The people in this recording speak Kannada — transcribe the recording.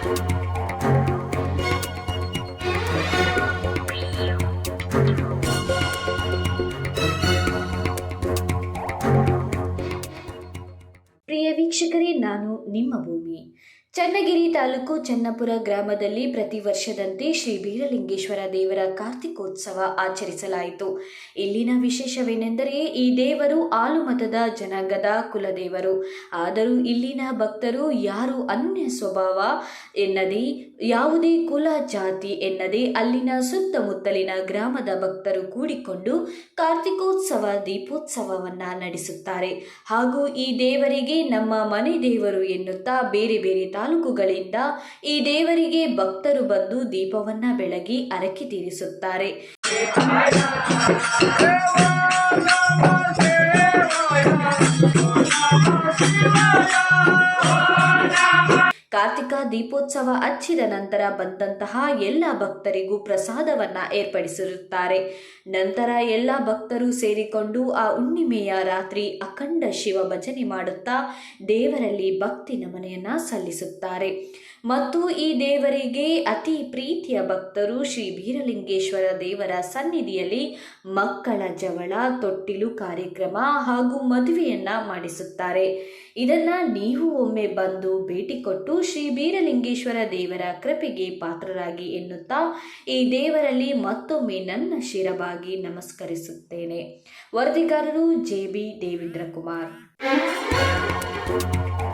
ಪ್ರಿಯ ವೀಕ್ಷಕರೇ ನಾನು ನಿಮ್ಮ ಭೂಮಿ. ಚನ್ನಗಿರಿ ತಾಲೂಕು ಚನ್ನಪುರ ಗ್ರಾಮದಲ್ಲಿ ಪ್ರತಿ ವರ್ಷದಂತೆ ಶ್ರೀ ಬೀರಲಿಂಗೇಶ್ವರ ದೇವರ ಕಾರ್ತಿಕೋತ್ಸವ ಆಚರಿಸಲಾಯಿತು. ಇಲ್ಲಿನ ವಿಶೇಷವೇನೆಂದರೆ ಈ ದೇವರು ಆಲುಮತದ ಜನಾಂಗದ ಕುಲದೇವರು. ಆದರೂ ಇಲ್ಲಿನ ಭಕ್ತರು ಯಾರು ಅನ್ಯ ಸ್ವಭಾವ ಎನ್ನದೇ, ಯಾವುದೇ ಕುಲ ಜಾತಿ ಎನ್ನದೇ ಅಲ್ಲಿನ ಸುತ್ತಮುತ್ತಲಿನ ಗ್ರಾಮದ ಭಕ್ತರು ಕೂಡಿಕೊಂಡು ಕಾರ್ತಿಕೋತ್ಸವ ದೀಪೋತ್ಸವವನ್ನು ನಡೆಸುತ್ತಾರೆ. ಹಾಗೂ ಈ ದೇವರಿಗೆ ನಮ್ಮ ಮನೆ ದೇವರು ಎನ್ನುತ್ತಾ ಬೇರೆ ಬೇರೆ ತಾಲೂಕುಗಳಿಂದ ಈ ದೇವರಿಗೆ ಭಕ್ತರು ಬಂದು ದೀಪವನ್ನ ಬೆಳಗಿ ಅರಕೆ ತೀರಿಸುತ್ತಾರೆ ಕಾರ್ತಿಕ ದೀಪೋತ್ಸವ ಹಚ್ಚಿದ ನಂತರ ಬಂದಂತಹ ಎಲ್ಲ ಭಕ್ತರಿಗೂ ಪ್ರಸಾದವನ್ನ ಏರ್ಪಡಿಸಿರುತ್ತಾರೆ. ನಂತರ ಎಲ್ಲ ಭಕ್ತರು ಸೇರಿಕೊಂಡು ಆ ಹುಣ್ಣಿಮೆಯ ರಾತ್ರಿ ಅಖಂಡ ಶಿವ ಭಜನೆ ಮಾಡುತ್ತಾ ದೇವರಲ್ಲಿ ಭಕ್ತಿ ನಮನೆಯನ್ನ ಸಲ್ಲಿಸುತ್ತಾರೆ. ಮತ್ತು ಈ ದೇವರಿಗೆ ಅತಿ ಪ್ರೀತಿಯ ಭಕ್ತರು ಶ್ರೀ ಬೀರಲಿಂಗೇಶ್ವರ ದೇವರ ಸನ್ನಿಧಿಯಲ್ಲಿ ಮಕ್ಕಳ ಜವಳ, ತೊಟ್ಟಿಲು ಕಾರ್ಯಕ್ರಮ ಹಾಗೂ ಮದುವೆಯನ್ನ ಮಾಡಿಸುತ್ತಾರೆ. ಇದನ್ನ ನೀವು ಒಮ್ಮೆ ಬಂದು ಭೇಟಿ ಕೊಟ್ಟು ಶ್ರೀ ಬೀರಲಿಂಗೇಶ್ವರ ದೇವರ ಕೃಪೆಗೆ ಪಾತ್ರರಾಗಿ ಎನ್ನುತ್ತಾ ಈ ದೇವರಲ್ಲಿ ಮತ್ತೊಮ್ಮೆ ನನ್ನ ಶಿರವಾಗಿ ನಮಸ್ಕರಿಸುತ್ತೇನೆ. ವರದಿಗಾರರು ಜೆ ಬಿ ದೇವೇಂದ್ರ ಕುಮಾರ್.